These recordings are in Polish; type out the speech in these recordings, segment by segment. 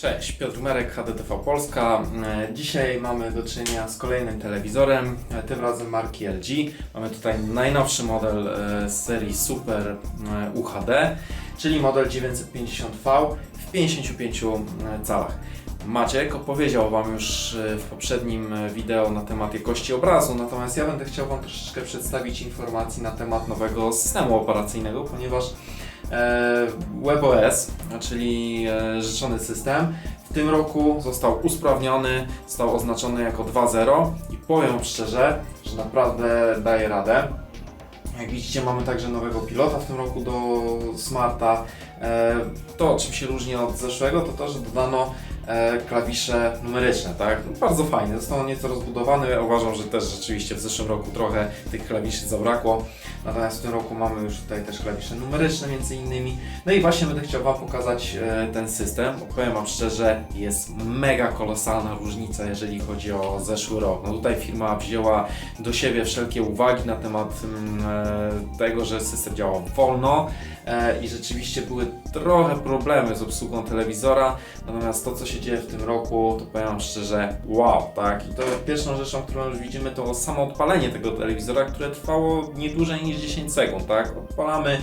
Cześć, Piotr Merek, HDTV Polska. E, Dzisiaj mamy do czynienia z kolejnym telewizorem, e, tym razem marki LG. Mamy tutaj najnowszy model e, z serii Super UHD, czyli model 950V w 55 calach. Maciek opowiedział Wam już w poprzednim wideo na temat jakości obrazu, natomiast ja będę chciał Wam troszeczkę przedstawić informacji na temat nowego systemu operacyjnego, ponieważ WebOS, czyli e, życzony system, w tym roku został usprawniony, został oznaczony jako 2.0 i powiem szczerze, że naprawdę daje radę. Jak widzicie, mamy także nowego pilota w tym roku do Smarta. E, To, czym się różni od zeszłego, to to, że dodano e, klawisze numeryczne, tak? Bardzo fajnie, został on nieco rozbudowany. Uważam, że też rzeczywiście w zeszłym roku trochę tych klawiszy zabrakło. Natomiast w tym roku mamy już tutaj też klawisze numeryczne między innymi. No i właśnie będę chciał Wam pokazać e, ten system. Powiem Wam szczerze, jest mega kolosalna różnica, jeżeli chodzi o zeszły rok. No tutaj firma wzięła do siebie wszelkie uwagi na temat mm, e, tego, że system działał wolno e, i rzeczywiście były trochę problemy z obsługą telewizora. Natomiast to, co się dzieje w tym roku, to powiem szczerze, wow, tak? I to pierwszą rzeczą, którą już widzimy, to samo odpalenie tego telewizora, które trwało nie dłużej niż 10 sekund, tak? Odpalamy,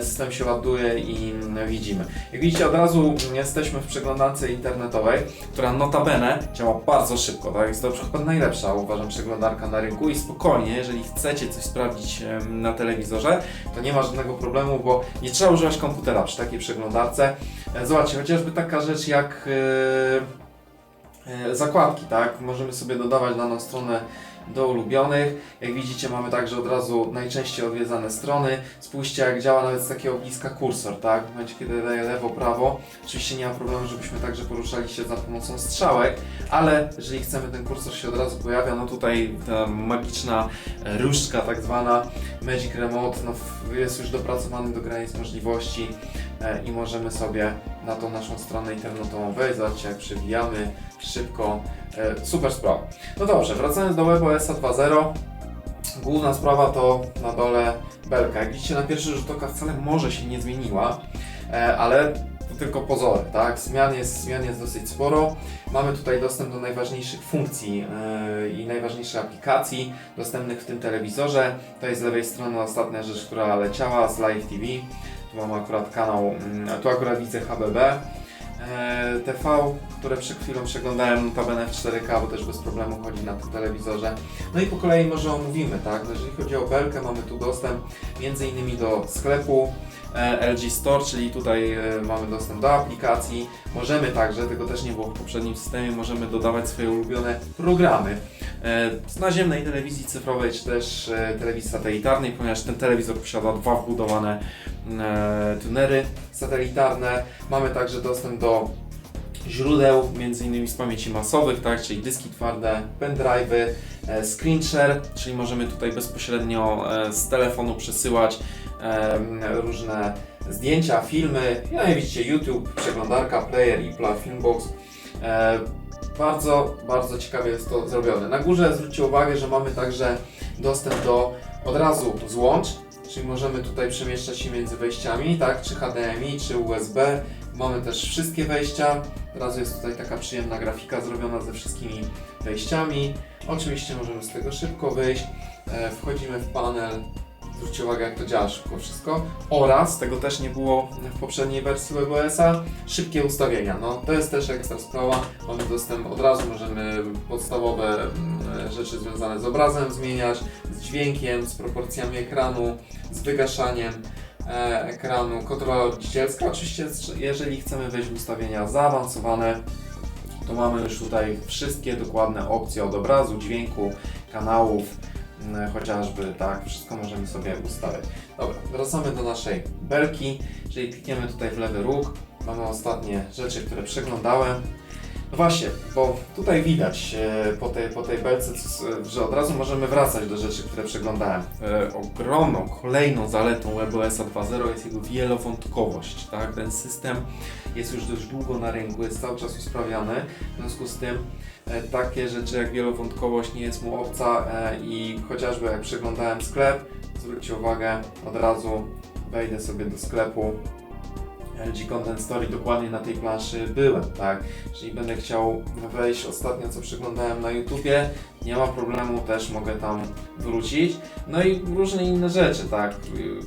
system się ładuje i mm, widzimy. Jak widzicie, od razu jesteśmy w przeglądarce internetowej, która notabene działa bardzo szybko, tak? Jest to chyba najlepsza, uważam, przeglądarka na rynku i spokojnie, jeżeli chcecie coś sprawdzić na telewizorze, to nie ma żadnego problemu, bo nie trzeba używać komputera przy takiej przeglądarce. E, Zobaczcie, chociażby taka rzecz jak e, e, zakładki, tak? Możemy sobie dodawać daną stronę do ulubionych. Jak widzicie, mamy także od razu najczęściej odwiedzane strony. Spójrzcie, jak działa nawet z takiego bliska kursor, tak? W momencie, kiedy daję lewo, prawo. Oczywiście nie ma problemu, żebyśmy także poruszali się za pomocą strzałek, ale jeżeli chcemy, ten kursor się od razu pojawia. No tutaj ta magiczna różdżka, tak zwana Magic Remote, no jest już dopracowany do granic możliwości e, i możemy sobie na tą naszą stronę internetową wejść. Zobaczcie, jak przewijamy szybko. E, Super sprawa. No dobrze, wracając do WebOS 2.0. Główna sprawa to na dole belka. Jak widzicie na pierwszy rzut oka wcale może się nie zmieniła, e, ale to tylko pozory, tak? Zmian jest, zmian jest dosyć sporo. Mamy tutaj dostęp do najważniejszych funkcji e, i najważniejszych aplikacji dostępnych w tym telewizorze. To jest z lewej strony ostatnia rzecz, która leciała z Live TV. Tu mamy akurat kanał, mm, tu akurat widzę HBB. E, TV, które przed chwilą przeglądałem notabene w 4K, bo też bez problemu chodzi na tym telewizorze. No i po kolei może omówimy, tak? Jeżeli chodzi o belkę, mamy tu dostęp między innymi do sklepu e, LG Store, czyli tutaj e, mamy dostęp do aplikacji. Możemy także, tego też nie było w poprzednim systemie, możemy dodawać swoje ulubione programy z naziemnej telewizji cyfrowej, czy też telewizji satelitarnej, ponieważ ten telewizor posiada dwa wbudowane tunery satelitarne. Mamy także dostęp do źródeł, między innymi z pamięci masowych, tak, czyli dyski twarde, pendrive'y, e, screen share, czyli możemy tutaj bezpośrednio e, z telefonu przesyłać różne zdjęcia, filmy. No i widzicie YouTube, przeglądarka, player i Filmbox. E, bardzo, bardzo ciekawie jest to zrobione. Na górze zwróćcie uwagę, że mamy także dostęp do od razu złącz, czyli możemy tutaj przemieszczać się między wejściami, tak, czy HDMI, czy USB. Mamy też wszystkie wejścia. Od razu jest tutaj taka przyjemna grafika zrobiona ze wszystkimi wejściami. Oczywiście możemy z tego szybko wyjść. E, wchodzimy w panel. Zwróćcie uwagę, jak to działa szybko wszystko. Oraz, tego też nie było w poprzedniej wersji WebOS-a, szybkie ustawienia. No, to jest też ekstra sprawa. Mamy dostęp od razu, możemy podstawowe mm, rzeczy związane z obrazem zmieniać, z dźwiękiem, z proporcjami ekranu, z wygaszaniem ekranu, kontrola rodzicielska. Oczywiście, jeżeli chcemy wejść w ustawienia zaawansowane, to mamy już tutaj wszystkie dokładne opcje od obrazu, dźwięku, kanałów, chociażby, tak, wszystko możemy sobie ustawiać. Dobra, wracamy do naszej belki, jeżeli klikniemy tutaj w lewy róg, mamy ostatnie rzeczy, które przeglądałem. Właśnie, bo tutaj widać e, po tej, po tej belce, że od razu możemy wracać do rzeczy, które przeglądałem. E, ogromną, kolejną zaletą WebOS 2.0 jest jego wielowątkowość. Tak? Ten system jest już dość długo na rynku, jest cały czas usprawiany. W związku z tym e, takie rzeczy jak wielowątkowość nie jest mu obca e, i chociażby jak przeglądałem sklep, zwróćcie uwagę, od razu wejdę sobie do sklepu LG Content Story dokładnie na tej planszy byłem, tak? Jeżeli będę chciał wejść ostatnio, co przeglądałem na YouTubie, nie ma problemu, też mogę tam wrócić. No i różne inne rzeczy, tak?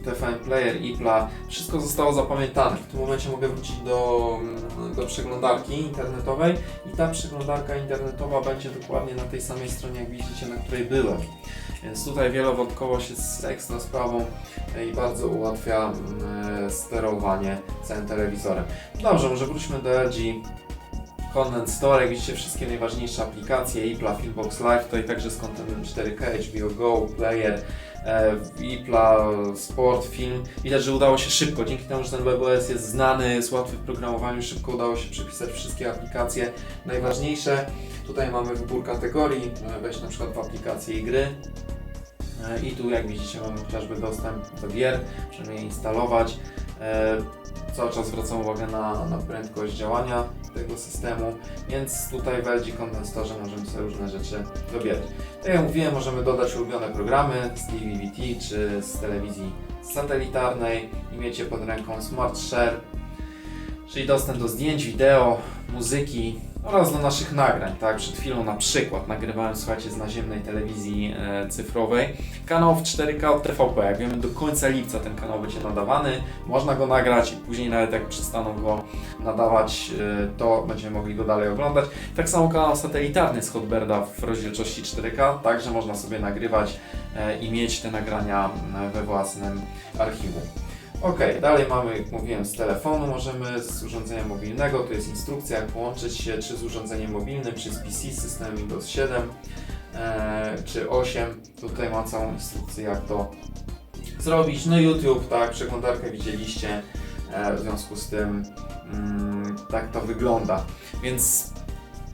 TVN Player, IPLA, wszystko zostało zapamiętane. W tym momencie mogę wrócić do, do przeglądarki internetowej i ta przeglądarka internetowa będzie dokładnie na tej samej stronie, jak widzicie, na której byłem. Więc tutaj wielowątkowość jest ekstra sprawą e, i bardzo ułatwia mm, sterowanie całym telewizorem. Dobrze, może wróćmy do LG Content Store, widzicie wszystkie najważniejsze aplikacje, IPLA, Filmbox Live, tutaj także z kontentem 4K, HBO Go, Player, e, IPLA, Sport, Film. Widać, że udało się szybko, dzięki temu, że ten WebOS jest znany, jest łatwy w programowaniu, szybko udało się przypisać wszystkie aplikacje najważniejsze. Tutaj mamy wybór kategorii, e, wejść na przykład w aplikacje i gry. E, I tu jak widzicie mamy chociażby dostęp do gier, możemy je instalować. Cały czas zwracam uwagę na, na prędkość działania tego systemu, więc tutaj w LG Content Store możemy sobie różne rzeczy dobierać. Tak jak mówiłem, możemy dodać ulubione programy z DVB-T czy z telewizji satelitarnej i mieć je pod ręką Smart Share, czyli dostęp do zdjęć, wideo, muzyki oraz do naszych nagrań. Tak, przed chwilą na przykład nagrywałem, słuchajcie, z naziemnej telewizji e, cyfrowej kanał w 4K od TVP. Jak wiemy, do końca lipca ten kanał będzie nadawany. Można go nagrać i później nawet jak przestaną go nadawać, e, to będziemy mogli go dalej oglądać. Tak samo kanał satelitarny z Hotberda w rozdzielczości 4K, także można sobie nagrywać e, i mieć te nagrania e, we własnym archiwum. Ok, dalej mamy, jak mówiłem, z telefonu możemy, z urządzenia mobilnego, to jest instrukcja, jak połączyć się czy z urządzeniem mobilnym, czy z PC, z systemem Windows 7, e, czy 8. Tutaj mam całą instrukcję, jak to zrobić. No YouTube, tak, przeglądarkę widzieliście, e, w związku z tym mm, tak to wygląda. Więc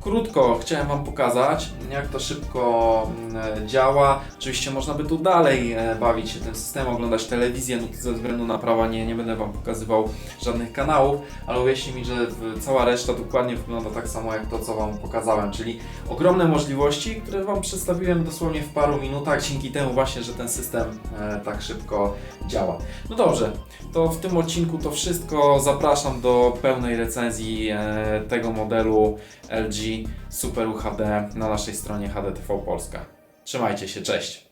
krótko chciałem Wam pokazać, jak to szybko mm, działa. Oczywiście można by tu dalej e, bawić się tym systemem, oglądać telewizję, no ze względu na prawa nie, nie będę Wam pokazywał żadnych kanałów, ale uwierzcie mi, że cała reszta dokładnie wygląda tak samo jak to, co Wam pokazałem, czyli ogromne możliwości, które Wam przedstawiłem dosłownie w paru minutach, dzięki temu właśnie, że ten system e, tak szybko działa. No dobrze, to w tym odcinku to wszystko. Zapraszam do pełnej recenzji e, tego modelu LG Super UHD na naszej stronie HDTV Polska. Trzymajcie się, cześć!